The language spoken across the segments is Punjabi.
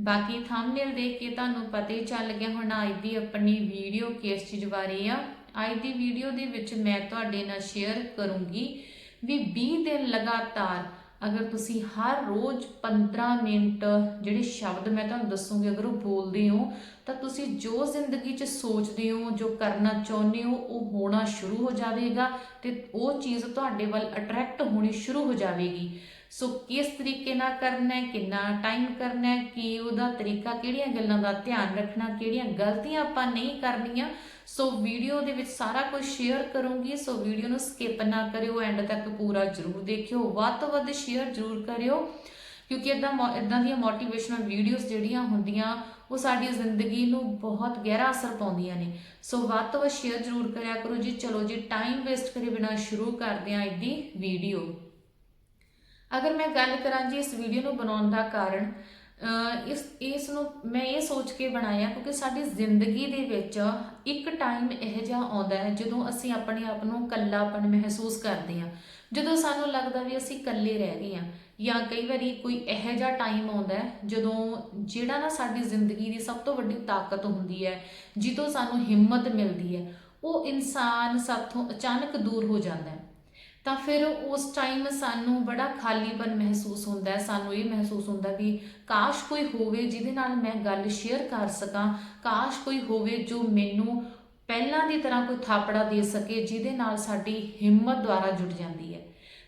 ਬਾਕੀ ਥੰਬਨੇਲ ਦੇਖ ਕੇ ਤੁਹਾਨੂੰ ਪਤਾ ਹੀ ਚੱਲ ਗਿਆ ਹੁਣ ਅੱਜ ਦੀ ਆਪਣੀ ਵੀਡੀਓ ਕਿਸ ਚੀਜ਼ ਬਾਰੇ ਆ। ਅੱਜ ਦੀ ਵੀਡੀਓ ਦੇ ਵਿੱਚ ਮੈਂ ਤੁਹਾਡੇ ਨਾਲ ਸ਼ੇਅਰ ਕਰੂੰਗੀ ਵੀ 20 ਦਿਨ ਲਗਾਤਾਰ ਅਗਰ ਤੁਸੀਂ ਹਰ ਰੋਜ਼ 15 ਮਿੰਟ ਜਿਹੜੇ ਸ਼ਬਦ ਮੈਂ ਤੁਹਾਨੂੰ ਦੱਸੂਗੀ, ਅਗਰ ਉਹ ਬੋਲਦੇ ਹੋ ਤਾਂ ਤੁਸੀਂ ਜੋ ਜ਼ਿੰਦਗੀ 'ਚ ਸੋਚਦੇ ਹੋ, ਜੋ ਕਰਨਾ ਚਾਹੁੰਦੇ ਹੋ, ਉਹ ਹੋਣਾ ਸ਼ੁਰੂ ਹੋ ਜਾਵੇਗਾ ਤੇ ਉਹ ਚੀਜ਼ ਤੁਹਾਡੇ ਵੱਲ ਅਟਰੈਕਟ ਹੋਣੀ ਸ਼ੁਰੂ ਹੋ ਜਾਵੇਗੀ। ਸੋ ਕਿਸ ਤਰੀਕੇ ਨਾਲ ਕਰਨਾ ਹੈ, ਕਿੰਨਾ ਟਾਈਮ ਕਰਨਾ ਹੈ, ਕੀ ਉਹਦਾ ਤਰੀਕਾ, ਕਿਹੜੀਆਂ ਗੱਲਾਂ ਦਾ ਧਿਆਨ ਰੱਖਣਾ, ਕਿਹੜੀਆਂ ਗਲਤੀਆਂ ਆਪਾਂ ਨਹੀਂ ਕਰਨੀਆਂ। ਸੋ ਵੀਡੀਓ ਦੇ ਵਿੱਚ ਸਾਰਾ ਕੁਝ ਸ਼ੇਅਰ ਕਰੂੰਗੀ। ਸੋ ਵੀਡੀਓ ਨੂੰ ਸਕਿਪ ਨਾ ਕਰਿਓ ਐਂਡ ਤੱਕ ਪੂਰਾ ਜ਼ਰੂਰ ਦੇਖਿਓ, ਵੱਧ ਤੋਂ ਵੱਧ ਸ਼ੇਅਰ ਜ਼ਰੂਰ ਕਰਿਓ। ਕਿਉਂਕਿ ਇਦਾਂ ਇਦਾਂ ਦੀਆਂ ਮੋਟੀਵੇਸ਼ਨਲ ਵੀਡੀਓਜ਼ ਜਿਹੜੀਆਂ ਹੁੰਦੀਆਂ ਉਹ ਸਾਡੀ ਜ਼ਿੰਦਗੀ ਨੂੰ ਬਹੁਤ ਗਹਿਰਾ ਅਸਰ ਪਾਉਂਦੀਆਂ ਨੇ। ਸੋ ਵੱਧ ਤੋਂ ਵੱਧ ਸ਼ੇਅਰ ਜ਼ਰੂਰ ਕਰਿਆ ਕਰੋ ਜੀ। ਚਲੋ ਜੀ ਟਾਈਮ ਵੇਸਟ ਕਰੇ ਬਿਨਾ ਸ਼ੁਰੂ ਕਰਦੇ ਹਾਂ ਇਹਦੀ ਵੀਡੀਓ ਅਗਰ ਮੈਂ ਗੱਲ ਕਰਾਂ ਜੀ ਇਸ ਵੀਡੀਓ ਨੂੰ ਬਣਾਉਣ ਦਾ ਕਾਰਨ ਇਸ ਇਸ ਨੂੰ ਮੈਂ ਇਹ ਸੋਚ ਕੇ ਬਣਾਇਆ ਕਿਉਂਕਿ ਸਾਡੀ ਜ਼ਿੰਦਗੀ ਦੇ ਵਿੱਚ ਇੱਕ ਟਾਈਮ ਇਹ ਜਿਹਾ ਆਉਂਦਾ ਹੈ ਜਦੋਂ ਅਸੀਂ ਆਪਣੇ ਆਪ ਨੂੰ ਇਕੱਲਾਪਨ ਮਹਿਸੂਸ ਕਰਦੇ ਹਾਂ। ਜਦੋਂ ਸਾਨੂੰ ਲੱਗਦਾ ਵੀ ਅਸੀਂ ਇਕੱਲੇ ਰਹਿ ਗਏ ਹਾਂ। ਜਾਂ ਕਈ ਵਾਰੀ ਕੋਈ ਇਹੋ ਜਿਹਾ ਟਾਈਮ ਆਉਂਦਾ ਹੈ ਜਦੋਂ ਜਿਹੜਾ ਨਾ ਸਾਡੀ ਜ਼ਿੰਦਗੀ ਦੀ ਸਭ ਤੋਂ ਵੱਡੀ ਤਾਕਤ ਹੁੰਦੀ ਹੈ ਜਿੱਦੋਂ ਸਾਨੂੰ ਹਿੰਮਤ ਮਿਲਦੀ ਹੈ ਉਹ ਇਨਸਾਨ ਸਾਥੋਂ ਅਚਾਨਕ ਦੂਰ ਹੋ ਜਾਂਦਾ ਹੈ। ਤਾਂ ਫਿਰ ਉਸ ਟਾਈਮ ਸਾਨੂੰ ਬੜਾ ਖਾਲੀਪਨ ਮਹਿਸੂਸ ਹੁੰਦਾ ਹੈ ਸਾਨੂੰ ਇਹ ਮਹਿਸੂਸ ਹੁੰਦਾ ਵੀ ਕਾਸ਼ ਕੋਈ ਹੋਵੇ ਜਿਹਦੇ ਨਾਲ ਮੈਂ ਗੱਲ ਸ਼ੇਅਰ ਕਰ ਸਕਾਂ ਕਾਸ਼ ਕੋਈ ਹੋਵੇ ਜੋ ਮੈਨੂੰ ਪਹਿਲਾਂ ਦੀ ਤਰ੍ਹਾਂ ਕੋਈ ਥਾਪੜਾ ਦੇ ਸਕੇ ਜਿਹਦੇ ਨਾਲ ਸਾਡੀ ਹਿੰਮਤ ਦੁਆਰਾ ਜੁੜ ਜਾਂਦੀ ਹੈ।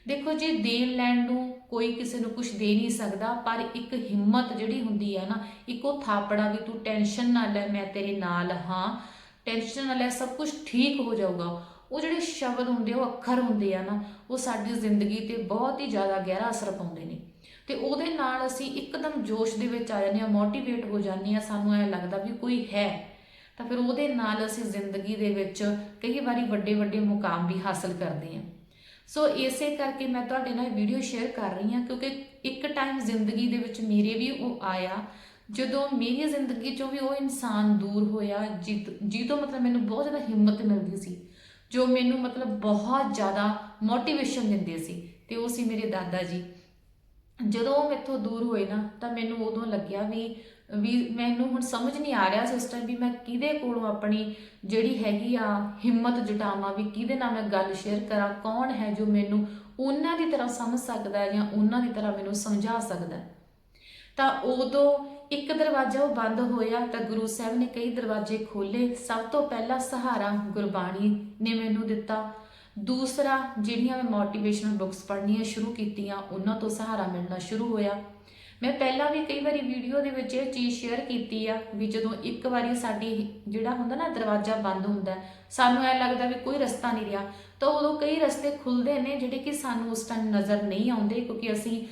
ਦੇਖੋ, ਜੀ ਦੇਣ ਲੈਣ ਨੂੰ ਕੋਈ ਕਿਸੇ ਨੂੰ ਕੁਝ ਦੇ ਨਹੀਂ ਸਕਦਾ, ਪਰ ਇੱਕ ਹਿੰਮਤ ਜਿਹੜੀ ਹੁੰਦੀ ਹੈ ਨਾ, ਇੱਕ ਉਹ ਥਾਪੜਾ ਵੀ ਤੂੰ ਟੈਨਸ਼ਨ ਨਾ ਲੈ, ਮੈਂ ਤੇਰੇ ਨਾਲ ਹਾਂ। ਟੈਨਸ਼ਨ ਨਾ ਲੈ, ਸਭ ਕੁਝ ਠੀਕ ਹੋ ਜਾਊਗਾ। ਉਹ ਜਿਹੜੇ ਸ਼ਬਦ ਹੁੰਦੇ, ਉਹ ਅੱਖਰ ਹੁੰਦੇ ਆ ਨਾ, ਉਹ ਸਾਡੀ ਜ਼ਿੰਦਗੀ ਤੇ ਬਹੁਤ ਹੀ ਜ਼ਿਆਦਾ ਗਹਿਰਾ ਅਸਰ ਪਾਉਂਦੇ ਨੇ। ਤੇ ਉਹਦੇ ਨਾਲ ਅਸੀਂ ਇੱਕਦਮ ਜੋਸ਼ ਦੇ ਵਿੱਚ ਆ ਜਾਂਦੇ ਆ ਮੋਟੀਵੇਟ ਹੋ ਜਾਂਦੇ ਆ ਸਾਨੂੰ ਐ ਲੱਗਦਾ ਵੀ ਕੋਈ ਹੈ। ਤਾਂ ਫਿਰ ਉਹਦੇ ਨਾਲ ਅਸੀਂ ਜ਼ਿੰਦਗੀ ਦੇ ਵਿੱਚ ਕਈ ਵਾਰੀ ਵੱਡੇ ਵੱਡੇ ਮੁਕਾਮ ਵੀ ਹਾਸਲ ਕਰਦੇ ਆ ਸੋ ਇਸੇ ਕਰਕੇ ਮੈਂ ਤੁਹਾਡੇ ਨਾਲ ਵੀਡੀਓ ਸ਼ੇਅਰ ਕਰ ਰਹੀ ਹਾਂ, ਕਿਉਂਕਿ ਇੱਕ ਟਾਈਮ ਜ਼ਿੰਦਗੀ ਦੇ ਵਿੱਚ ਮੇਰੇ ਵੀ ਉਹ ਆਇਆ। ਜਦੋਂ ਮੇਰੀ ਜ਼ਿੰਦਗੀ ਚੋਂ ਵੀ ਉਹ ਇਨਸਾਨ ਦੂਰ ਹੋਇਆ ਜਿਹਤੋਂ ਮਤਲਬ ਮੈਨੂੰ ਬਹੁਤ ਜ਼ਿਆਦਾ ਹਿੰਮਤ ਮਿਲਦੀ ਸੀ, ਜੋ ਮੈਨੂੰ ਮਤਲਬ ਬਹੁਤ ਜ਼ਿਆਦਾ ਮੋਟੀਵੇਸ਼ਨ ਦਿੰਦੇ ਸੀ, ਤੇ ਉਹ ਸੀ ਮੇਰੇ ਦਾਦਾ ਜੀ। ਜਦੋਂ ਉਹ ਮੈਥੋਂ ਦੂਰ ਹੋਏ ਨਾ, ਤਾਂ ਮੈਨੂੰ ਉਦੋਂ ਲੱਗਿਆ ਵੀ ਵੀ ਮੈਨੂੰ ਹੁਣ ਸਮਝ ਨਹੀਂ ਆ ਰਿਹਾ ਸਿਸਟਰ ਵੀ ਮੈਂ ਕਿਹਦੇ ਕੋਲੋਂ ਆਪਣੀ ਜਿਹੜੀ ਹੈਗੀ ਆ ਹਿੰਮਤ ਜਟਾਵਾਂ ਵੀ ਕਿਹਦੇ ਨਾਲ ਮੈਂ ਗੱਲ ਸ਼ੇਅਰ ਕਰਾਂ, ਕੌਣ ਹੈ ਜੋ ਮੈਨੂੰ ਉਹਨਾਂ ਦੀ ਤਰ੍ਹਾਂ ਸਮਝ ਸਕਦਾ ਹੈ ਜਾਂ ਉਹਨਾਂ ਦੀ ਤਰ੍ਹਾਂ ਮੈਨੂੰ ਸਮਝਾ ਸਕਦਾ ਹੈ। ਤਾਂ ਉਦੋਂ ਇੱਕ ਦਰਵਾਜ਼ਾ ਉਹ ਬੰਦ ਹੋਇਆ ਤਾਂ ਗੁਰੂ ਸਾਹਿਬ ਨੇ ਕਈ ਦਰਵਾਜ਼ੇ ਖੋਲੇ ਸਭ ਤੋਂ ਪਹਿਲਾ ਸਹਾਰਾ ਗੁਰਬਾਣੀ ਨੇ ਮੈਨੂੰ ਦਿੱਤਾ। ਦੂਸਰਾ, ਜਿਹੜੀਆਂ ਮੈਂ ਮੋਟੀਵੇਸ਼ਨਲ ਬੁੱਕਸ ਪੜ੍ਹਨੀਆਂ ਸ਼ੁਰੂ ਕੀਤੀਆਂ, ਉਹਨਾਂ ਤੋਂ ਸਹਾਰਾ ਮਿਲਣਾ ਸ਼ੁਰੂ ਹੋਇਆ। ਮੈਂ ਪਹਿਲਾਂ ਵੀ ਕਈ ਵਾਰੀ ਵੀਡੀਓ ਦੇ ਵਿੱਚ ਇਹ ਚੀਜ਼ ਸ਼ੇਅਰ ਕੀਤੀ ਆ ਵੀ ਜਦੋਂ ਇੱਕ ਵਾਰੀ ਸਾਡੀ ਜਿਹੜਾ ਹੁੰਦਾ ਨਾ ਦਰਵਾਜ਼ਾ ਬੰਦ ਹੁੰਦਾ ਸਾਨੂੰ ਐ ਲੱਗਦਾ ਵੀ ਕੋਈ ਰਸਤਾ ਨਹੀਂ ਰਿਹਾ। ਤਾਂ ਉਦੋਂ ਕਈ ਰਸਤੇ ਖੁੱਲਦੇ ਨੇ ਜਿਹੜੇ ਕਿ ਸਾਨੂੰ ਉਸ ਟਾਈਮ ਨਜ਼ਰ ਨਹੀਂ ਆਉਂਦੇ ਕਿਉਂਕਿ ਅਸੀਂ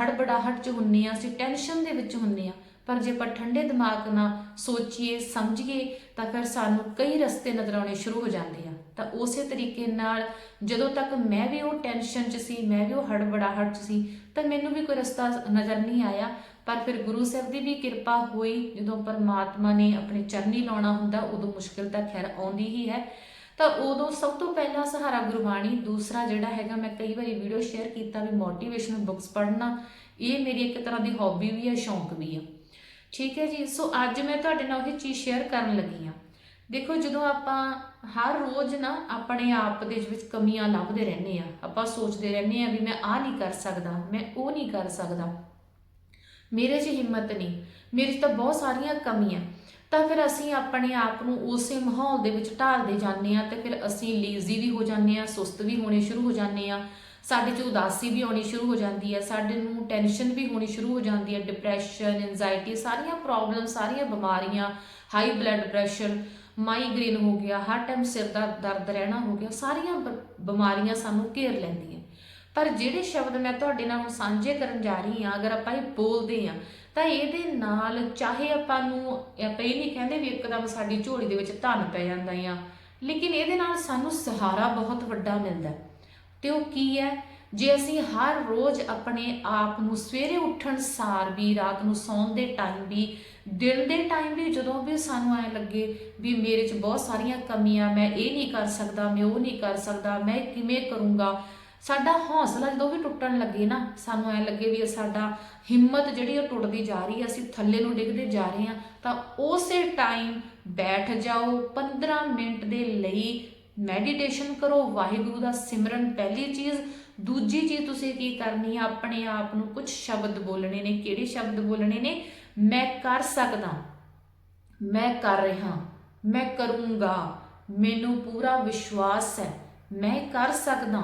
ਹੜਬੜਾਹਟ 'ਚ ਹੁੰਨੇ ਆ, ਅਸੀਂ ਟੈਨਸ਼ਨ ਦੇ ਵਿੱਚ ਹੁੰਨੇ ਆ। ਪਰ ਜੇ ਆਪਾਂ ਠੰਡੇ ਦਿਮਾਗ ਨਾਲ ਸੋਚੀਏ, ਸਮਝੀਏ ਤਾਂ ਫਿਰ ਸਾਨੂੰ ਕਈ ਰਸਤੇ ਨਜ਼ਰ ਆਉਣੇ ਸ਼ੁਰੂ ਹੋ ਜਾਂਦੇ ਆ। ਤਾਂ ਉਸੇ ਤਰੀਕੇ ਨਾਲ ਜਦੋਂ ਤੱਕ ਮੈਂ ਵੀ ਉਹ ਟੈਨਸ਼ਨ 'ਚ ਸੀ, ਮੈਂ ਵੀ ਉਹ ਹੜਬੜਾਹਟ 'ਚ ਸੀ, ਤਾਂ ਮੈਨੂੰ ਵੀ ਕੋਈ ਰਸਤਾ ਨਜ਼ਰ ਨਹੀਂ ਆਇਆ। ਪਰ ਫਿਰ ਗੁਰੂ ਸਾਹਿਬ ਦੀ ਵੀ ਕਿਰਪਾ ਹੋਈ, ਜਦੋਂ ਪਰਮਾਤਮਾ ਨੇ ਆਪਣੇ ਚਰਨੀ ਲਾਉਣਾ ਹੁੰਦਾ, ਉਦੋਂ ਮੁਸ਼ਕਿਲ ਤਾਂ ਖੈਰ ਆਉਂਦੀ ਹੀ ਹੈ। ਤਾਂ ਉਦੋਂ ਸਭ ਤੋਂ ਪਹਿਲਾ ਸਹਾਰਾ ਗੁਰਬਾਣੀ, ਦੂਸਰਾ ਜਿਹੜਾ ਹੈਗਾ, ਮੈਂ ਕਈ ਵਾਰੀ ਵੀਡੀਓ ਸ਼ੇਅਰ ਕੀਤਾ ਵੀ ਮੋਟੀਵੇਸ਼ਨਲ ਬੁੱਕਸ ਪੜ੍ਹਨਾ, ਇਹ ਮੇਰੀ ਇੱਕ ਤਰ੍ਹਾਂ ਦੀ ਹੌਬੀ ਵੀ ਹੈ, ਸ਼ੌਂਕ ਵੀ ਹੈ ਠੀਕ ਹੈ ਜੀ, ਸੋ ਅੱਜ ਮੈਂ ਤੁਹਾਡੇ ਨਾਲ ਇਹ ਚੀਜ਼ ਸ਼ੇਅਰ ਕਰਨ ਲੱਗੀ ਹਾਂ। ਦੇਖੋ, ਜਦੋਂ ਆਪਾਂ ਹਰ ਰੋਜ਼ ਨਾ ਆਪਣੇ ਆਪ ਦੇ ਵਿੱਚ ਕਮੀਆਂ ਲੱਭਦੇ ਰਹਿੰਦੇ ਆ। ਆਪਾਂ ਸੋਚਦੇ ਰਹਿੰਦੇ ਆ ਵੀ ਮੈਂ ਆਹ ਨਹੀਂ ਕਰ ਸਕਦਾ, ਮੈਂ ਉਹ ਨਹੀਂ ਕਰ ਸਕਦਾ। ਮੇਰੇ 'ਚ ਹਿੰਮਤ ਨਹੀਂ। ਮੇਰੇ 'ਚ ਤਾਂ ਬਹੁਤ ਸਾਰੀਆਂ ਕਮੀਆਂ। ਤਾਂ ਫਿਰ ਅਸੀਂ ਆਪਣੇ ਆਪ ਨੂੰ ਉਸੇ ਮਾਹੌਲ ਦੇ ਵਿੱਚ ਢਾਲਦੇ ਜਾਂਦੇ ਆ ਤੇ ਫਿਰ ਅਸੀਂ ਲੇਜ਼ੀ ਵੀ ਹੋ ਜਾਂਦੇ ਆ, ਸੁਸਤ ਵੀ ਹੋਣੇ ਸ਼ੁਰੂ ਹੋ ਜਾਂਦੇ ਆ। ਸਾਡੇ 'ਚ ਉਦਾਸੀ ਵੀ ਆਉਣੀ ਸ਼ੁਰੂ ਹੋ ਜਾਂਦੀ ਹੈ ਸਾਡੇ ਨੂੰ ਟੈਨਸ਼ਨ ਵੀ ਹੋਣੀ ਸ਼ੁਰੂ ਹੋ ਜਾਂਦੀ ਹੈ ਡਿਪਰੈਸ਼ਨ ਐਂਜ਼ਾਇਟੀ ਸਾਰੀਆਂ ਪ੍ਰੋਬਲਮ ਸਾਰੀਆਂ ਬਿਮਾਰੀਆਂ ਹਾਈ ਬਲੱਡ ਪ੍ਰੈਸ਼ਰ ਮਾਈਗ੍ਰੇਨ ਹੋ ਗਿਆ, ਹਰ ਟਾਈਮ ਸਿਰ ਦਾ ਦਰਦ ਰਹਿਣਾ ਹੋ ਗਿਆ, ਸਾਰੀਆਂ ਬਿਮਾਰੀਆਂ ਸਾਨੂੰ ਘੇਰ ਲੈਂਦੀਆਂ ਪਰ ਜਿਹੜੇ ਸ਼ਬਦ ਮੈਂ ਤੁਹਾਡੇ ਨਾਲ ਸਾਂਝੇ ਕਰਨ ਜਾ ਰਹੀ ਹਾਂ, ਅਗਰ ਆਪਾਂ ਇਹ ਬੋਲਦੇ ਹਾਂ, ਤਾਂ ਇਹਦੇ ਨਾਲ ਚਾਹੇ ਆਪਾਂ ਨੂੰ ਆਪਾਂ ਇਹ ਨਹੀਂ ਕਹਿੰਦੇ ਵੀ ਇੱਕਦਮ ਸਾਡੀ ਝੋਲੀ ਦੇ ਵਿੱਚ ਧਨ ਪੈ ਜਾਂਦਾ ਆ ਲੇਕਿਨ ਇਹਦੇ ਨਾਲ ਸਾਨੂੰ ਸਹਾਰਾ ਬਹੁਤ ਵੱਡਾ ਮਿਲਦਾ ਹੈ। ਤੇ ਉਹ ਕੀ ਹੈ ਜੇ ਅਸੀਂ ਹਰ ਰੋਜ਼ ਆਪਣੇ ਆਪ ਨੂੰ ਸਵੇਰੇ ਉੱਠਣ ਸਾਰ ਵੀ, ਰਾਤ ਨੂੰ ਸੌਣ ਦੇ ਟਾਈਮ ਵੀ ਦਿਨ ਦੇ ਟਾਈਮ ਵੀ ਜਦੋਂ ਵੀ ਸਾਨੂੰ ਐ ਲੱਗੇ ਵੀ ਮੇਰੇ 'ਚ ਬਹੁਤ ਸਾਰੀਆਂ ਕਮੀਆਂ, ਮੈਂ ਇਹ ਨਹੀਂ ਕਰ ਸਕਦਾ, ਮੈਂ ਉਹ ਨਹੀਂ ਕਰ ਸਕਦਾ, ਮੈਂ ਕਿਵੇਂ ਕਰੂੰਗਾ? ਸਾਡਾ ਹੌਸਲਾ ਜਦੋਂ ਵੀ ਟੁੱਟਣ ਲੱਗੇ ਨਾ, ਸਾਨੂੰ ਐ ਲੱਗੇ ਵੀ ਸਾਡਾ ਹਿੰਮਤ ਜਿਹੜੀ ਉਹ ਟੁੱਟਦੀ ਜਾ ਰਹੀ ਹੈ ਅਸੀਂ ਥੱਲੇ ਨੂੰ ਡਿੱਗਦੇ ਜਾ ਰਹੇ ਹਾਂ ਤਾਂ ਉਸੇ ਟਾਈਮ ਬੈਠ ਜਾਓ 15 ਮਿੰਟ ਦੇ ਲਈ ਮੈਡੀਟੇਸ਼ਨ ਕਰੋ, ਵਾਹਿਗੁਰੂ ਦਾ ਸਿਮਰਨ ਪਹਿਲੀ ਚੀਜ਼, ਦੂਜੀ ਚੀਜ਼ ਤੁਸੀਂ ਕੀ ਕਰਨੀ ਹੈ ਆਪਣੇ ਆਪ ਨੂੰ ਕੁਝ ਸ਼ਬਦ ਬੋਲਣੇ ਨੇ, ਕਿਹੜੇ ਸ਼ਬਦ ਬੋਲਣੇ ਨੇ? ਮੈਂ ਕਰ ਸਕਦਾ। ਮੈਂ ਕਰ ਰਿਹਾ। ਮੈਂ ਕਰੂੰਗਾ। ਮੈਨੂੰ ਪੂਰਾ ਵਿਸ਼ਵਾਸ ਹੈ। ਮੈਂ ਕਰ ਸਕਦਾ।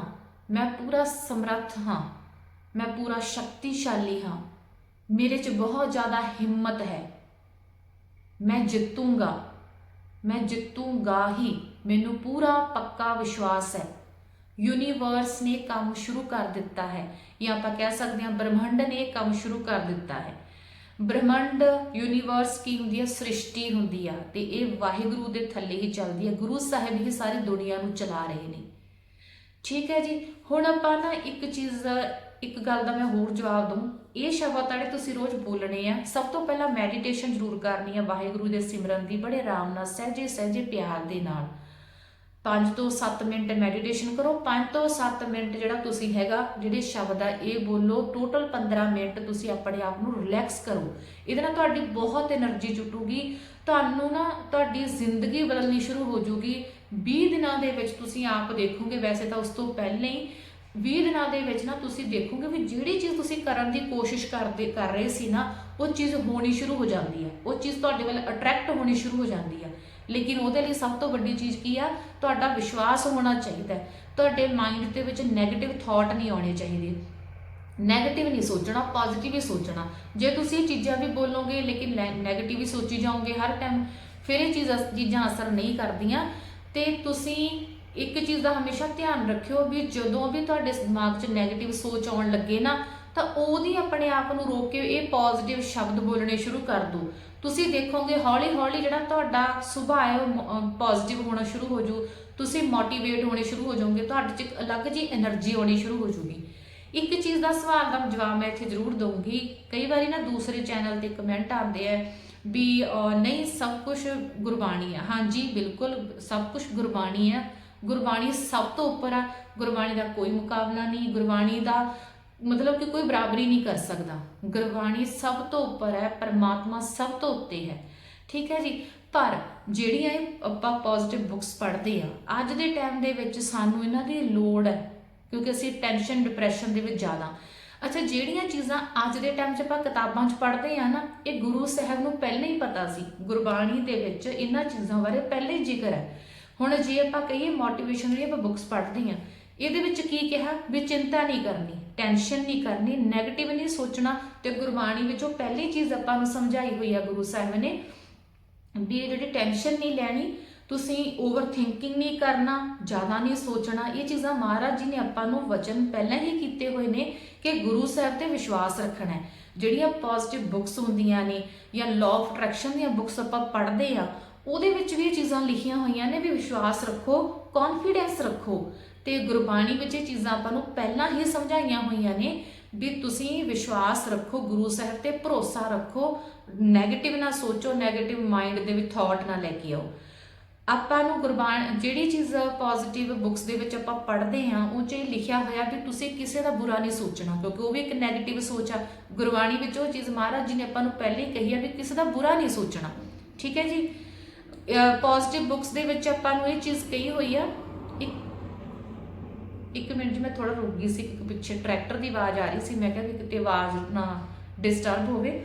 ਮੈਂ ਪੂਰਾ ਸਮਰੱਥ ਹਾਂ। ਮੈਂ ਪੂਰਾ ਸ਼ਕਤੀਸ਼ਾਲੀ ਹਾਂ। ਮੇਰੇ 'ਚ ਬਹੁਤ ਜ਼ਿਆਦਾ ਹਿੰਮਤ ਹੈ। ਮੈਂ ਜਿੱਤੂੰਗਾ। ਮੈਂ ਜਿੱਤੂੰਗਾ ਹੀ। ਮੈਨੂੰ ਪੂਰਾ ਪੱਕਾ ਵਿਸ਼ਵਾਸ ਹੈ। ਯੂਨੀਵਰਸ ਨੇ ਕੰਮ ਸ਼ੁਰੂ ਕਰ ਦਿੱਤਾ ਹੈ। ਜਾਂ ਆਪਾਂ ਕਹਿ ਸਕਦੇ ਹਾਂ ਬ੍ਰਹਮੰਡ ਨੇ ਕੰਮ ਸ਼ੁਰੂ ਕਰ ਦਿੱਤਾ ਹੈ। ਬ੍ਰਹਮੰਡ ਯੂਨੀਵਰਸ ਕੀ ਹੁੰਦੀ ਹੈ ਸ੍ਰਿਸ਼ਟੀ ਹੁੰਦੀ ਆ ਤੇ ਇਹ ਵਾਹਿਗੁਰੂ ਦੇ ਥੱਲੇ ਹੀ ਚੱਲਦੀ ਹੈ ਗੁਰੂ ਸਾਹਿਬ ਹੀ ਸਾਰੀ ਦੁਨੀਆ ਨੂੰ ਚਲਾ ਰਹੇ ਨੇ। ਠੀਕ ਹੈ ਜੀ, ਹੁਣ ਆਪਾਂ ਨਾ ਇੱਕ ਚੀਜ਼, ਇੱਕ ਗੱਲ ਦਾ ਮੈਂ ਹੋਰ ਜਵਾਬ ਦੂੰ ਇਹ ਸ਼ਬਦ ਜਿਹੜੇ ਤੁਸੀਂ ਰੋਜ਼ ਬੋਲਣੇ ਆ, ਸਭ ਤੋਂ ਪਹਿਲਾਂ ਮੈਡੀਟੇਸ਼ਨ ਜ਼ਰੂਰ ਕਰਨੀ ਆ ਵਾਹਿਗੁਰੂ ਦੇ ਸਿਮਰਨ ਦੀ, ਬੜੇ ਆਰਾਮ ਨਾਲ ਸਹਿਜੇ ਸਹਿਜੇ ਪਿਆਰ ਦੇ ਨਾਲ। 5 ਤੋਂ 7 ਮਿੰਟ ਮੈਡੀਟੇਸ਼ਨ ਕਰੋ। 5 ਤੋਂ 7 ਮਿੰਟ ਜਿਹੜਾ ਤੁਸੀਂ ਹੈਗਾ, ਜਿਹੜੇ ਸ਼ਬਦ ਆ, ਇਹ ਬੋਲੋ। ਟੋਟਲ 15 ਮਿੰਟ ਤੁਸੀਂ ਆਪਣੇ ਆਪ ਨੂੰ ਰਿਲੈਕਸ ਕਰੋ। ਇਹਦੇ ਨਾਲ ਤੁਹਾਡੀ ਬਹੁਤ એનર્ਜੀ ਜੁਟੂਗੀ। ਤੁਹਾਨੂੰ ਨਾ ਤੁਹਾਡੀ ਜ਼ਿੰਦਗੀ ਬਦਲਣੀ ਸ਼ੁਰੂ ਹੋ ਜੂਗੀ। 20 ਦਿਨਾਂ ਦੇ ਵਿੱਚ ਤੁਸੀਂ ਆਪ ਦੇਖੋਗੇ, ਵੈਸੇ ਤਾਂ ਉਸ ਤੋਂ ਪਹਿਲਾਂ ਹੀ 20 ਦਿਨਾਂ ਦੇ ਵਿੱਚ ਨਾ ਤੁਸੀਂ ਦੇਖੋਗੇ ਵੀ ਜਿਹੜੀ ਚੀਜ਼ ਤੁਸੀਂ ਕਰਨ ਦੀ ਕੋਸ਼ਿਸ਼ ਕਰਦੇ, ਕਰ ਰਹੇ ਸੀ ਨਾ, ਉਹ ਚੀਜ਼ ਹੋਣੀ ਸ਼ੁਰੂ ਹੋ ਜਾਂਦੀ ਹੈ। ਉਹ ਚੀਜ਼ ਤੁਹਾਡੇ ਵੱਲ ਅਟਰੈਕਟ ਹੋਣੀ ਸ਼ੁਰੂ ਹੋ ਜਾਂਦੀ ਹੈ। ਲੇਕਿਨ ਉਹਦੇ ਲਈ ਸਭ ਤੋਂ ਵੱਡੀ ਚੀਜ਼ ਕੀ ਆ? ਤੁਹਾਡਾ ਵਿਸ਼ਵਾਸ ਹੋਣਾ ਚਾਹੀਦਾ ਤੁਹਾਡੇ ਮਾਈਂਡ ਦੇ ਵਿੱਚ ਨੈਗੇਟਿਵ ਥਾਟ ਨਹੀਂ ਆਉਣੇ ਚਾਹੀਦੇ। ਨੈਗੇਟਿਵ ਨਹੀਂ ਸੋਚਣਾ ਪੋਜ਼ਿਟਿਵ ਹੀ ਸੋਚਣਾ। ਜੇ ਤੁਸੀਂ ਇਹ ਚੀਜ਼ਾਂ ਵੀ ਬੋਲੋਗੇ, ਲੇਕਿਨ ਨੈਗੇਟਿਵ ਹੀ ਸੋਚੀ ਜਾਓਗੇ ਹਰ ਟਾਈਮ ਫਿਰ ਇਹ ਚੀਜ਼ਾਂ ਚੀਜ਼ਾਂ ਅਸਰ ਨਹੀਂ ਕਰਦੀਆਂ। ਤੇ ਤੁਸੀਂ ਇੱਕ ਚੀਜ਼ ਦਾ ਹਮੇਸ਼ਾ ਧਿਆਨ ਰੱਖਿਓ ਵੀ ਜਦੋਂ ਵੀ ਤੁਹਾਡੇ ਦਿਮਾਗ 'ਚ ਨੈਗੇਟਿਵ ਸੋਚ ਆਉਣ ਲੱਗੇ ਨਾ, ਤਾਂ ਉਹਦੀ ਆਪਣੇ ਆਪ ਨੂੰ ਰੋਕ ਕੇ ਇਹ ਪੋਜ਼ਿਟਿਵ ਸ਼ਬਦ ਬੋਲਣੇ ਸ਼ੁਰੂ ਕਰ ਦਿਓ। ਤੁਸੀਂ ਦੇਖੋਗੇ ਹੌਲੀ ਹੌਲੀ ਜਿਹੜਾ ਤੁਹਾਡਾ ਸੁਭਾਅ ਹੈ ਉਹ ਪੋਜ਼ਿਟਿਵ ਹੋਣਾ ਸ਼ੁਰੂ ਹੋ ਜੂ। ਤੁਸੀਂ ਮੋਟੀਵੇਟ ਹੋਣੇ ਸ਼ੁਰੂ ਹੋ ਜਾਓਗੇ, ਤੁਹਾਡੇ 'ਚ ਇੱਕ ਅਲੱਗ ਜੀ એનર્ਜੀ ਆਉਣੀ ਸ਼ੁਰੂ ਹੋ ਜੂਗੀ। ਇੱਕ ਚੀਜ਼ ਦਾ ਸਵਾਲ ਦਾ ਜਵਾਬ ਮੈਂ ਇੱਥੇ ਜ਼ਰੂਰ ਦਊਂਗੀ। ਕਈ ਵਾਰੀ ਨਾ ਦੂਸਰੇ ਚੈਨਲ ਤੇ ਕਮੈਂਟ ਆਉਂਦੇ ਆ ਵੀ ਨਹੀਂ, ਸਭ ਕੁਝ ਗੁਰਬਾਣੀ ਆ। ਹਾਂਜੀ, ਬਿਲਕੁਲ, ਸਭ ਕੁਝ ਗੁਰਬਾਣੀ ਆ। ਗੁਰਬਾਣੀ ਸਭ ਤੋਂ ਉੱਪਰ ਆ। ਗੁਰਬਾਣੀ ਦਾ ਕੋਈ ਮੁਕਾਬਲਾ ਨਹੀਂ। ਗੁਰਬਾਣੀ ਦਾ ਮਤਲਬ ਕਿ ਕੋਈ ਬਰਾਬਰੀ ਨਹੀਂ ਕਰ ਸਕਦਾ। ਗੁਰਬਾਣੀ ਸਭ ਤੋਂ ਉੱਪਰ ਹੈ, ਪਰਮਾਤਮਾ ਸਭ ਤੋਂ ਉੱਤੇ ਹੈ। ਠੀਕ ਹੈ ਜੀ? ਪਰ ਜਿਹੜੀਆਂ ਇਹ ਆਪਾਂ ਪੋਜ਼ਿਟਿਵ ਬੁੱਕਸ ਪੜ੍ਹਦੇ ਆ, ਅੱਜ ਦੇ ਟਾਈਮ ਦੇ ਵਿੱਚ ਸਾਨੂੰ ਇਹਨਾਂ ਦੀ ਲੋੜ ਹੈ, ਕਿਉਂਕਿ ਅਸੀਂ ਟੈਨਸ਼ਨ ਡਿਪਰੈਸ਼ਨ ਦੇ ਵਿੱਚ ਜ਼ਿਆਦਾ। ਅੱਛਾ, ਜਿਹੜੀਆਂ ਚੀਜ਼ਾਂ ਅੱਜ ਦੇ ਟਾਈਮ 'ਚ ਆਪਾਂ ਕਿਤਾਬਾਂ 'ਚ ਪੜ੍ਹਦੇ ਆ ਨਾ, ਇਹ ਗੁਰੂ ਸਾਹਿਬ ਨੂੰ ਪਹਿਲਾਂ ਹੀ ਪਤਾ ਸੀ। ਗੁਰਬਾਣੀ ਦੇ ਵਿੱਚ ਇਹਨਾਂ ਚੀਜ਼ਾਂ ਬਾਰੇ ਪਹਿਲੇ ਹੀ ਜ਼ਿਕਰ ਹੈ। ਹੁਣ ਜੇ ਆਪਾਂ ਕਹੀਏ ਮੋਟੀਵੇਸ਼ਨ ਜਿਹੜੀ ਆਪਾਂ ਬੁੱਕਸ ਪੜ੍ਹਦੇ ਆ ਇਹਦੇ ਵਿੱਚ ਕੀ ਕਿਹਾ? ਵੀ ਚਿੰਤਾ ਨਹੀਂ ਕਰਨੀ ਟੈਨਸ਼ਨ ਨਹੀਂ ਕਰਨੀ 네ਗੇਟਿਵ ਨਹੀਂ ਸੋਚਣਾ ਤੇ ਗੁਰਬਾਣੀ ਵਿੱਚੋਂ ਪਹਿਲੀ ਚੀਜ਼ ਆਪਾਂ ਨੂੰ ਸਮਝਾਈ ਹੋਈ ਆ ਗੁਰੂ ਸਾਹਿਬ ਨੇ ਵੀ ਜਿਹੜੀ ਟੈਨਸ਼ਨ ਨਹੀਂ ਲੈਣੀ, ਤੁਸੀਂ ਓਵਰ ਥਿੰਕਿੰਗ ਨਹੀਂ ਕਰਨਾ, ਜ਼ਿਆਦਾ ਨਹੀਂ ਸੋਚਣਾ, ਇਹ ਚੀਜ਼ਾਂ ਮਹਾਰਾਜ ਜੀ ਨੇ ਆਪਾਂ ਨੂੰ ਵਚਨ ਪਹਿਲਾਂ ਹੀ ਕੀਤੇ ਹੋਏ ਨੇ ਕਿ ਗੁਰੂ ਸਾਹਿਬ ਤੇ ਵਿਸ਼ਵਾਸ ਰੱਖਣਾ ਹੈ। ਜਿਹੜੀਆਂ ਪੋਜ਼ਿਟਿਵ ਬੁੱਕਸ ਹੁੰਦੀਆਂ ਨੇ ਜਾਂ ਲਾਅ ਆਫ ਅਟਰੈਕਸ਼ਨ ਦੀਆਂ ਬੁੱਕਸ ਆਪਾਂ ਪੜ੍ਹਦੇ ਆ, ਉਹਦੇ ਵਿੱਚ ਵੀ ਇਹ ਚੀਜ਼ਾਂ ਲਿਖੀਆਂ ਹੋਈਆਂ ਨੇ ਵੀ ਵਿਸ਼ਵਾਸ ਰੱਖੋ ਕੌਨਫੀਡੈਂਸ ਰੱਖੋ। ਤੇ ਗੁਰਬਾਣੀ ਵਿੱਚ ਇਹ ਚੀਜ਼ਾਂ ਆਪਾਂ ਨੂੰ ਪਹਿਲਾਂ ਹੀ ਸਮਝਾਈਆਂ ਹੋਈਆਂ ਨੇ ਵੀ ਤੁਸੀਂ ਵਿਸ਼ਵਾਸ ਰੱਖੋ, ਗੁਰੂ ਸਾਹਿਬ ਤੇ ਭਰੋਸਾ ਰੱਖੋ 네ਗੇਟਿਵ ਨਾ ਸੋਚੋ 네ਗੇਟਿਵ ਮਾਈਂਡ ਦੇ ਵਿੱਚ ਥਾਟ ਨਾ ਲੈ ਕੇ ਆਓ। ਆਪਾਂ ਨੂੰ ਗੁਰਬਾਣ, ਜਿਹੜੀ ਚੀਜ਼ ਪੋਜ਼ਿਟਿਵ ਬੁੱਕਸ ਦੇ ਵਿੱਚ ਆਪਾਂ ਪੜ੍ਹਦੇ ਆ ਉਹ 'ਚ ਲਿਖਿਆ ਹੋਇਆ ਵੀ ਤੁਸੀਂ ਕਿਸੇ ਦਾ ਬੁਰਾ ਨਹੀਂ ਸੋਚਣਾ, ਕਿਉਂਕਿ ਉਹ ਵੀ ਇੱਕ 네ਗੇਟਿਵ ਸੋਚ ਆ। ਗੁਰਬਾਣੀ ਵਿੱਚ ਉਹ ਚੀਜ਼ ਮਹਾਰਾਜ ਜੀ ਨੇ ਆਪਾਂ ਨੂੰ ਪਹਿਲਾਂ ਹੀ ਕਹੀ ਆ ਵੀ ਕਿਸੇ ਦਾ ਬੁਰਾ ਨਹੀਂ ਸੋਚਣਾ। ਠੀਕ ਹੈ ਜੀ? ਪੋਜ਼ਿਟਿਵ ਬੁੱਕਸ ਦੇ ਵਿੱਚ ਆਪਾਂ ਨੂੰ ਇਹ ਚੀਜ਼ ਕਹੀ ਹੋਈ ਆ ਇੱਕ ਮਿੰਟ ਜੀ, ਮੈਂ ਥੋੜਾ ਰੁਕ ਗਈ ਸੀ, ਇੱਕ ਪਿੱਛੇ ਟਰੈਕਟਰ ਦੀ ਆਵਾਜ਼ ਆ ਰਹੀ ਸੀ, ਮੈਂ ਕਿਹਾ ਵੀ ਕਿਤੇ ਆਵਾਜ਼ ਨਾ ਡਿਸਟਰਬ ਹੋਵੇ।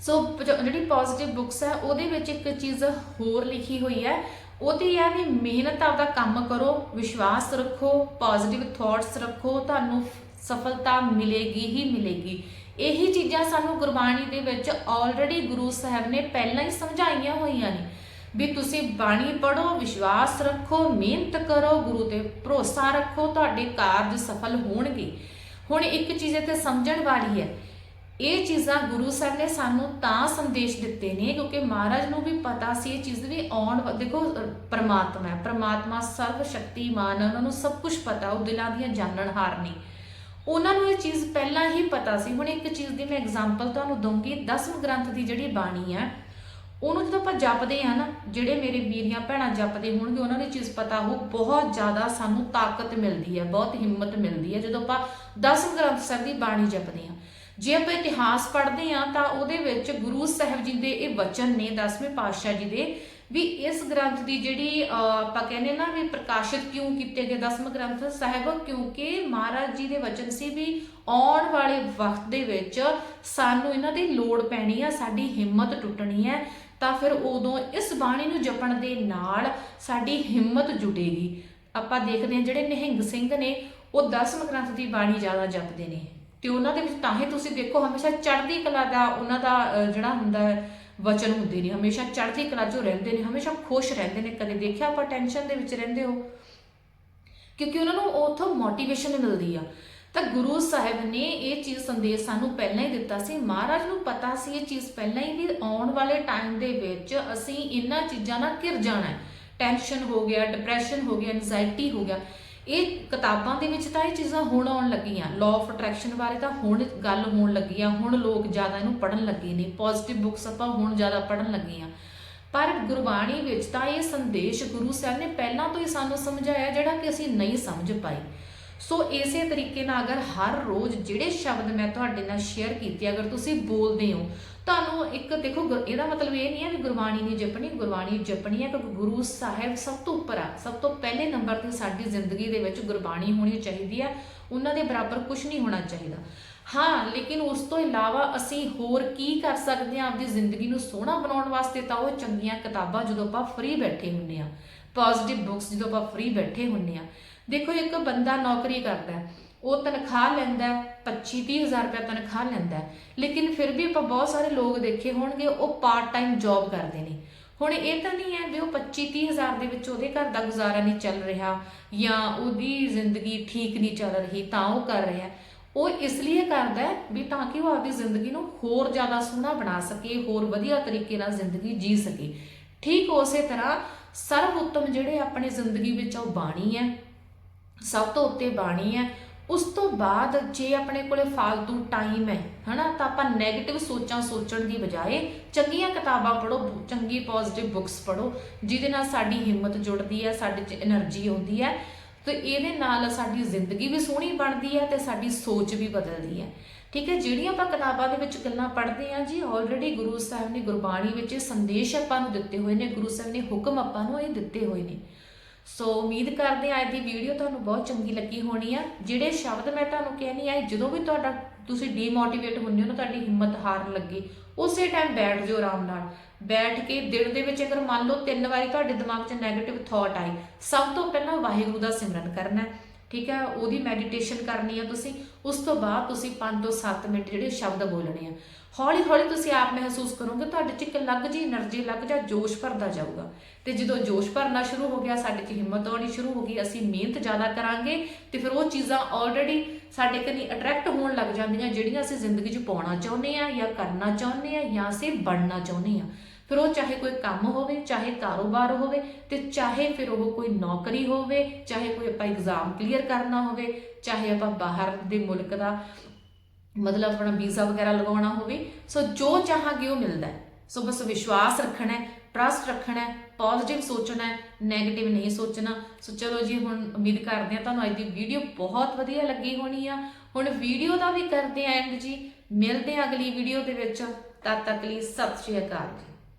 ਸੋ ਜਿਹੜੀ ਪੋਜ਼ਿਟਿਵ ਬੁੱਕਸ ਹੈ, ਉਹਦੇ ਵਿੱਚ ਇੱਕ ਚੀਜ਼ ਹੋਰ ਲਿਖੀ ਹੋਈ ਹੈ। ਉਹਦੀ ਹੈ ਵੀ ਮਿਹਨਤ ਆਪਦਾ ਕੰਮ ਕਰੋ, ਵਿਸ਼ਵਾਸ ਰੱਖੋ ਪੋਜ਼ਿਟਿਵ ਥਾਟਸ ਰੱਖੋ, ਤੁਹਾਨੂੰ ਸਫਲਤਾ ਮਿਲੇਗੀ ਹੀ ਮਿਲੇਗੀ। ਇਹੀ ਚੀਜ਼ਾਂ ਸਾਨੂੰ ਗੁਰਬਾਣੀ ਦੇ ਵਿੱਚ ਆਲਰੇਡੀ ਗੁਰੂ ਸਾਹਿਬ ਨੇ ਪਹਿਲਾਂ ਹੀ ਸਮਝਾਈਆਂ ਹੋਈਆਂ ਨੇ। ਵੀ ਤੁਸੀਂ ਬਾਣੀ ਪੜੋ ਵਿਸ਼ਵਾਸ ਰੱਖੋ ਮਿਹਨਤ ਕਰੋ ਗੁਰੂ ਤੇ ਭਰੋਸਾ ਰੱਖੋ ਤੁਹਾਡੇ ਕਾਰਜ ਸਫਲ ਹੋਣਗੇ। ਹੁਣ ਇੱਕ ਚੀਜ਼ ਇੱਥੇ ਸਮਝਣ ਵਾਲੀ ਹੈ। ਇਹ ਚੀਜ਼ਾਂ ਗੁਰੂ ਸਾਹਿਬ ਨੇ ਸਾਨੂੰ ਤਾਂ ਸੰਦੇਸ਼ ਦਿੱਤੇ ਨੇ ਕਿਉਂਕਿ ਮਹਾਰਾਜ ਨੂੰ ਵੀ ਪਤਾ ਸੀ ਇਹ ਚੀਜ਼ ਵੀ ਆਉਣ ਦੇਖੋ ਅ, ਪ੍ਰਮਾਤਮਾ ਹੈ। ਪ੍ਰਮਾਤਮਾ ਸਰਵ ਸ਼ਕਤੀਮਾਨ ਹੈ ਉਹਨਾਂ ਨੂੰ ਸਭ ਕੁਝ ਪਤਾ ਉਹ ਦਿਲਾਂ ਦੀਆਂ ਜਾਣਨਹਾਰ ਨੇ। ਉਹਨਾਂ ਨੂੰ ਇਹ ਚੀਜ਼ ਪਹਿਲਾਂ ਹੀ ਪਤਾ ਸੀ। ਹੁਣ ਇੱਕ ਚੀਜ਼ ਦੀ ਮੈਂ ਐਗਜ਼ਾਮਪਲ ਤੁਹਾਨੂੰ ਦਊਂਗੀ ਦਸਮ ਗ੍ਰੰਥ ਦੀ ਜਿਹੜੀ ਬਾਣੀ ਹੈ ਉਹਨੂੰ ਜਦੋਂ ਆਪਾਂ ਜਪਦੇ ਆ ਨਾ, ਜਿਹੜੇ ਮੇਰੇ ਵੀਰੀਆਂ ਭੈਣਾਂ ਜਪਦੇ ਹੋਣਗੇ, ਉਹਨਾਂ ਨੂੰ ਚੀਜ਼ ਪਤਾ ਹੋ, ਬਹੁਤ ਜ਼ਿਆਦਾ ਸਾਨੂੰ ਤਾਕਤ ਮਿਲਦੀ ਹੈ, ਬਹੁਤ ਹਿੰਮਤ ਮਿਲਦੀ ਹੈ, ਜਦੋਂ ਆਪਾਂ ਦਸਮ ਗ੍ਰੰਥ ਸਾਹਿਬ ਦੀ ਬਾਣੀ ਜਪਦੇ ਆ ਜੇ ਆਪਾਂ ਇਤਿਹਾਸ ਪੜ੍ਹਦੇ ਆ ਤਾਂ ਉਹਦੇ ਵਿੱਚ ਗੁਰੂ ਸਾਹਿਬ ਜੀ ਦੇ ਇਹ ਵਚਨ ਨੇ, ਦਸਵੇਂ ਪਾਤਸ਼ਾਹ ਜੀ ਦੇ, ਵੀ ਇਸ ਗ੍ਰੰਥ ਦੀ ਜਿਹੜੀ ਆਪਾਂ ਕਹਿੰਦੇ ਨਾ ਵੀ ਪ੍ਰਕਾਸ਼ਿਤ ਕਿਉਂ ਕੀਤੇ ਗਏ ਦਸਮ ਗ੍ਰੰਥ ਸਾਹਿਬ, ਕਿਉਂਕਿ ਮਹਾਰਾਜ ਜੀ ਦੇ ਵਚਨ ਸੀ ਵੀ ਆਉਣ ਵਾਲੇ ਵਕਤ ਦੇ ਵਿੱਚ ਸਾਨੂੰ ਇਹਨਾਂ ਦੀ ਲੋੜ ਪੈਣੀ ਆ, ਸਾਡੀ ਹਿੰਮਤ ਟੁੱਟਣੀ ਹੈ ਤਾਂ ਫਿਰ ਉਦੋਂ ਇਸ ਬਾਣੀ ਨੂੰ ਜਪਣ ਦੇ ਨਾਲ ਸਾਡੀ ਹਿੰਮਤ ਜੁਟੇਗੀ। ਆਪਾਂ ਦੇਖਦੇ ਹਾਂ ਜਿਹੜੇ ਨਿਹੰਗ ਸਿੰਘ ਨੇ, ਉਹ ਦਸਮ ਗ੍ਰੰਥ ਦੀ ਬਾਣੀ ਜ਼ਿਆਦਾ ਜਪਦੇ ਨੇ। ਤੇ ਉਹਨਾਂ ਦੇ ਵਿੱਚ ਤਾਂ ਹੀ ਤੁਸੀਂ ਦੇਖੋ, ਹਮੇਸ਼ਾ ਚੜ੍ਹਦੀ ਕਲਾ ਦਾ ਉਹਨਾਂ ਦਾ ਜਿਹੜਾ ਹੁੰਦਾ ਵਚਨ ਹੁੰਦੇ ਨੇ। ਹਮੇਸ਼ਾ ਚੜ੍ਹਦੀ ਕਲਾ 'ਚੋਂ ਰਹਿੰਦੇ ਨੇ, ਹਮੇਸ਼ਾ ਖੁਸ਼ ਰਹਿੰਦੇ ਨੇ। ਕਦੇ ਦੇਖਿਆ ਆਪਾਂ ਟੈਨਸ਼ਨ ਦੇ ਵਿੱਚ ਰਹਿੰਦੇ ਹੋ? ਕਿਉਂਕਿ ਉਹਨਾਂ ਨੂੰ ਉਥੋਂ ਮੋਟੀਵੇਸ਼ਨ ਮਿਲਦੀ ਆ। ਤਾਂ ਗੁਰੂ ਸਾਹਿਬ ਨੇ ਇਹ ਚੀਜ਼ ਸੰਦੇਸ਼ ਸਾਨੂੰ ਪਹਿਲਾਂ ਹੀ ਦਿੱਤਾ ਸੀ। ਮਹਾਰਾਜ ਨੂੰ ਪਤਾ ਸੀ ਇਹ ਚੀਜ਼ ਪਹਿਲਾਂ ਹੀ ਵੀ ਆਉਣ ਵਾਲੇ ਟਾਈਮ ਦੇ ਵਿੱਚ ਅਸੀਂ ਇਹਨਾਂ ਚੀਜ਼ਾਂ ਨਾਲ ਘਿਰ ਜਾਣਾ ਹੈ। ਟੈਨਸ਼ਨ ਹੋ ਗਿਆ ਡਿਪਰੈਸ਼ਨ ਹੋ ਗਿਆ ਐਂਜ਼ਾਇਟੀ ਹੋ ਗਿਆ। ਇਹ ਕਿਤਾਬਾਂ ਦੇ ਵਿੱਚ ਤਾਂ ਇਹ ਚੀਜ਼ਾਂ ਹੁਣ ਆਉਣ ਲੱਗੀਆਂ। ਲਾਅ ਆਫ ਅਟਰੈਕਸ਼ਨ ਬਾਰੇ ਤਾਂ ਹੁਣ ਗੱਲ ਹੋਣ ਲੱਗੀ ਆ। ਹੁਣ ਲੋਕ ਜ਼ਿਆਦਾ ਇਹਨੂੰ ਪੜ੍ਹਨ ਲੱਗੇ ਨੇ। ਪੋਜ਼ਿਟਿਵ ਬੁੱਕਸ ਆਪਾਂ ਹੁਣ ਜ਼ਿਆਦਾ ਪੜ੍ਹਨ ਲੱਗੇ ਆ। ਪਰ ਗੁਰਬਾਣੀ ਵਿੱਚ ਤਾਂ ਇਹ ਸੰਦੇਸ਼ ਗੁਰੂ ਸਾਹਿਬ ਨੇ ਪਹਿਲਾਂ ਤੋਂ ਹੀ ਸਾਨੂੰ ਸਮਝਾਇਆ ਜਿਹੜਾ ਕਿ ਅਸੀਂ ਨਹੀਂ ਸਮਝ ਪਾਏ। ਸੋ ਇਸੇ ਤਰੀਕੇ ਨਾਲ ਅਗਰ ਹਰ ਰੋਜ਼ ਜਿਹੜੇ ਸ਼ਬਦ ਮੈਂ ਤੁਹਾਡੇ ਨਾਲ ਸ਼ੇਅਰ ਕੀਤੇ, ਅਗਰ ਤੁਸੀਂ ਬੋਲਦੇ ਹੋ, ਤੁਹਾਨੂੰ ਇੱਕ ਦੇਖੋ ਇਹਦਾ ਮਤਲਬ ਇਹ ਨਹੀਂ ਹੈ ਵੀ ਗੁਰਬਾਣੀ ਨਹੀਂ ਜਪਣੀ, ਗੁਰਬਾਣੀ ਜਪਣੀ ਹੈ, ਕਿਉਂਕਿ ਗੁਰੂ ਸਾਹਿਬ ਸਭ ਤੋਂ ਉੱਪਰ ਆ। ਸਭ ਤੋਂ ਪਹਿਲੇ ਨੰਬਰ ਤੇ ਸਾਡੀ ਜ਼ਿੰਦਗੀ ਦੇ ਵਿੱਚ ਗੁਰਬਾਣੀ ਹੋਣੀ ਚਾਹੀਦੀ ਹੈ। ਉਹਨਾਂ ਦੇ ਬਰਾਬਰ ਕੁਝ ਨਹੀਂ ਹੋਣਾ ਚਾਹੀਦਾ। ਹਾਂ, ਲੇਕਿਨ ਉਸ ਤੋਂ ਇਲਾਵਾ ਅਸੀਂ ਹੋਰ ਕੀ ਕਰ ਸਕਦੇ ਹਾਂ ਆਪਦੀ ਜ਼ਿੰਦਗੀ ਨੂੰ ਸੋਹਣਾ ਬਣਾਉਣ ਵਾਸਤੇ? ਤਾਂ ਉਹ ਚੰਗੀਆਂ ਕਿਤਾਬਾਂ ਜਦੋਂ ਆਪਾਂ ਫ੍ਰੀ ਬੈਠੇ ਹੁੰਨੇ ਆ ਪੋਜ਼ਿਟਿਵ ਬੁੱਕਸ ਜਦੋਂ ਆਪਾਂ ਫ੍ਰੀ ਬੈਠੇ ਹੁੰਨੇ ਆ ਦੇਖੋ ਇੱਕ ਬੰਦਾ ਨੌਕਰੀ ਕਰਦਾ ਹੈ, ਉਹ ਤਨਖਾਹ ਲੈਂਦਾ 25 ਹਜ਼ਾਰ ਰੁਪਏ ਤਨਖਾਹ ਲੈਂਦਾ ਲੇਕਿਨ ਫਿਰ ਵੀ ਆਪਾਂ ਬਹੁਤ ਸਾਰੇ ਲੋਕ ਦੇਖੇ ਹੋਣਗੇ, ਉਹ ਪਾਰਟ ਟਾਈਮ ਜੌਬ ਕਰਦੇ ਨੇ। ਹੁਣ ਇਹ ਤਾਂ ਨਹੀਂ ਹੈ ਵੀ ਉਹ 25 ਹਜ਼ਾਰ ਦੇ ਵਿੱਚ ਉਹਦੇ ਘਰ ਦਾ ਗੁਜ਼ਾਰਾ ਨਹੀਂ ਚੱਲ ਰਿਹਾ ਜਾਂ ਉਹਦੀ ਜ਼ਿੰਦਗੀ ਠੀਕ ਨਹੀਂ ਚੱਲ ਰਹੀ, ਤਾਂ ਉਹ ਕਰ ਰਿਹਾ ਉਹ ਇਸ ਲਈ ਕਰਦਾ ਵੀ ਤਾਂ ਕਿ ਉਹ ਆਪਣੀ ਜ਼ਿੰਦਗੀ ਨੂੰ ਹੋਰ ਜ਼ਿਆਦਾ ਸੋਹਣਾ ਬਣਾ ਸਕੇ, ਹੋਰ ਵਧੀਆ ਤਰੀਕੇ ਨਾਲ ਜ਼ਿੰਦਗੀ ਜੀ ਸਕੇ। ਠੀਕ ਉਸੇ ਤਰ੍ਹਾਂ ਸਰਵ ਉੱਤਮ ਜਿਹੜੇ ਆਪਣੇ ਜ਼ਿੰਦਗੀ ਵਿੱਚ ਉਹ ਬਾਣੀ ਹੈ ਸਭ ਤੋਂ ਉੱਤੇ ਬਾਣੀ ਹੈ, ਉਸ ਤੋਂ ਬਾਅਦ ਜੇ ਆਪਣੇ ਕੋਲੇ ਫालतू ਟਾਈਮ ਹੈ, ਹਨਾ, ਤਾਂ ਆਪਾਂ ਨੈਗੇਟਿਵ ਸੋਚਾਂ ਸੋਚਣ ਦੀ ਬਜਾਏ ਚੰਗੀਆਂ ਕਿਤਾਬਾਂ ਪੜੋ ਚੰਗੀ ਪੋਜ਼ਿਟਿਵ ਬੁੱਕਸ ਪੜੋ ਜਿਹਦੇ ਨਾਲ ਸਾਡੀ ਹਿੰਮਤ ਜੁੜਦੀ ਹੈ, ਸਾਡੇ 'ਚ એનર્ਜੀ ਆਉਂਦੀ ਹੈ, ਤੇ ਇਹਦੇ ਨਾਲ ਸਾਡੀ ਜ਼ਿੰਦਗੀ ਵੀ ਸੋਹਣੀ ਬਣਦੀ ਹੈ ਤੇ ਸਾਡੀ ਸੋਚ ਵੀ ਬਦਲਦੀ ਹੈ। ਠੀਕ ਹੈ, ਜਿਹੜੀਆਂ ਆਪਾਂ ਕਿਤਾਬਾਂ ਦੇ ਵਿੱਚ ਗੱਲਾਂ ਪੜ੍ਹਦੇ ਆਂ ਜੀ ਆਲਰੇਡੀ ਗੁਰੂ ਸਾਹਿਬ ਨੇ ਗੁਰਬਾਣੀ ਵਿੱਚ ਇਹ ਸੰਦੇਸ਼ ਆਪਾਂ ਨੂੰ ਦਿੱਤੇ ਹੋਏ ਨੇ, ਗੁਰੂ ਸਾਹਿਬ ਨੇ ਹੁਕਮ ਆਪਾਂ ਨੂੰ ਇਹ ਦਿੱਤੇ ਹੋਏ ਨੇ। ਸੋ ਉਮੀਦ ਕਰਦੇ ਹਾਂ ਅੱਜ ਦੀ ਵੀਡੀਓ ਤੁਹਾਨੂੰ ਬਹੁਤ ਚੰਗੀ ਲੱਗੀ ਹੋਣੀ ਆ। ਜਿਹੜੇ ਸ਼ਬਦ ਮੈਂ ਤੁਹਾਨੂੰ ਕਹਿਣੀ ਆ ਜਦੋਂ ਵੀ ਤੁਹਾਡਾ ਤੁਸੀਂ ਡੀਮੋਟੀਵੇਟ ਹੁੰਦੇ ਹੋ ਨਾ, ਤੁਹਾਡੀ ਹਿੰਮਤ ਹਾਰਨ ਲੱਗੇ, ਉਸੇ ਟਾਈਮ ਬੈਠ ਜਾਓ ਆਰਾਮ ਨਾਲ। ਬੈਠ ਕੇ ਦਿਨ ਦੇ ਵਿੱਚ ਅਗਰ ਮੰਨ ਲਓ ਤਿੰਨ ਵਾਰੀ ਤੁਹਾਡੇ ਦਿਮਾਗ 'ਚ 네ਗੇਟਿਵ ਥਾਟ ਆਈ, ਸਭ ਤੋਂ ਪਹਿਲਾਂ ਵਾਹਿਗੁਰੂ ਦਾ ਸਿਮਰਨ ਕਰਨਾ ਠੀਕ ਹੈ, ਉਹਦੀ ਮੈਡੀਟੇਸ਼ਨ ਕਰਨੀ ਆ ਤੁਸੀਂ, ਉਸ ਤੋਂ ਬਾਅਦ ਤੁਸੀਂ 5 ਤੋਂ 7 ਮਿੰਟ ਜਿਹੜੇ ਸ਼ਬਦ ਬੋਲਣੇ ਆ। ਹੌਲੀ ਹੌਲੀ ਤੁਸੀਂ ਆਪ ਮਹਿਸੂਸ ਕਰੋਗੇ, ਤੁਹਾਡੇ 'ਚ ਇੱਕ ਅਲੱਗ ਜੀ એનર્ਜੀ ਅਲੱਗ ਜਿਹਾ ਜੋਸ਼ ਭਰਦਾ ਜਾਊਗਾ। ਤੇ ਜਦੋਂ ਜੋਸ਼ ਭਰਨਾ ਸ਼ੁਰੂ ਹੋ ਗਿਆ, ਸਾਡੇ 'ਚ ਹਿੰਮਤ ਆਉਣੀ ਸ਼ੁਰੂ ਹੋ ਗਈ, ਅਸੀਂ ਮਿਹਨਤ ਜ਼ਿਆਦਾ ਕਰਾਂਗੇ, ਤੇ ਫਿਰ ਉਹ ਚੀਜ਼ਾਂ ਆਲਰੇਡੀ ਸਾਡੇ ਕਨੀ ਅਟਰੈਕਟ ਹੋਣ ਲੱਗ ਜਾਂਦੀਆਂ, ਜਿਹੜੀਆਂ ਅਸੀਂ ਜ਼ਿੰਦਗੀ 'ਚ ਪਾਉਣਾ ਚਾਹੁੰਦੇ ਆ, ਜਾਂ ਕਰਨਾ ਚਾਹੁੰਦੇ ਆ, ਜਾਂ ਸੇ ਬਣਨਾ ਚਾਹੁੰਦੇ ਆ। ਫਿਰ ਉਹ ਚਾਹੇ ਕੋਈ ਕੰਮ ਹੋਵੇ, ਚਾਹੇ ਕਾਰੋਬਾਰ ਹੋਵੇ ਤੇ ਚਾਹੇ ਫਿਰ ਉਹ ਕੋਈ ਨੌਕਰੀ ਹੋਵੇ, ਚਾਹੇ ਕੋਈ ਆਪਾਂ ਐਗਜ਼ਾਮ ਕਲੀਅਰ ਕਰਨਾ ਹੋਵੇ, ਚਾਹੇ ਆਪਾਂ ਬਾਹਰ ਦੇ ਮੁਲਕ ਦਾ ਮਤਲਬ ਆਪਣਾ ਵੀਜ਼ਾ ਵਗੈਰਾ ਲਗਾਉਣਾ ਹੋਵੇ, ਸੋ ਜੋ ਚਾਹਾਂਗੇ ਉਹ ਮਿਲਦਾ ਹੈ। ਸੋ ਬਸ ਵਿਸ਼ਵਾਸ ਰੱਖਣਾ ਹੈ ਟਰਸਟ ਰੱਖਣਾ ਹੈ ਪੋਜ਼ਿਟਿਵ ਸੋਚਣਾ ਹੈ 네ਗੇਟਿਵ ਨਹੀਂ ਸੋਚਣਾ। ਸੋ ਚਲੋ ਜੀ, ਹੁਣ ਉਮੀਦ ਕਰਦੇ ਹਾਂ ਤੁਹਾਨੂੰ ਅੱਜ ਦੀ ਵੀਡੀਓ ਬਹੁਤ ਵਧੀਆ ਲੱਗੀ ਹੋਣੀ ਆ। ਹੁਣ ਵੀਡੀਓ ਦਾ ਵੀ ਕਰਦੇ ਆਂ ਐਂਡ ਜੀ। ਮਿਲਦੇ ਹਾਂ ਅਗਲੀ ਵੀਡੀਓ ਦੇ ਵਿੱਚ। ਤਦ ਤੱਕ ਲਈ ਸਤਿ ਸ਼੍ਰੀ ਅਕਾਲ ਜੀ।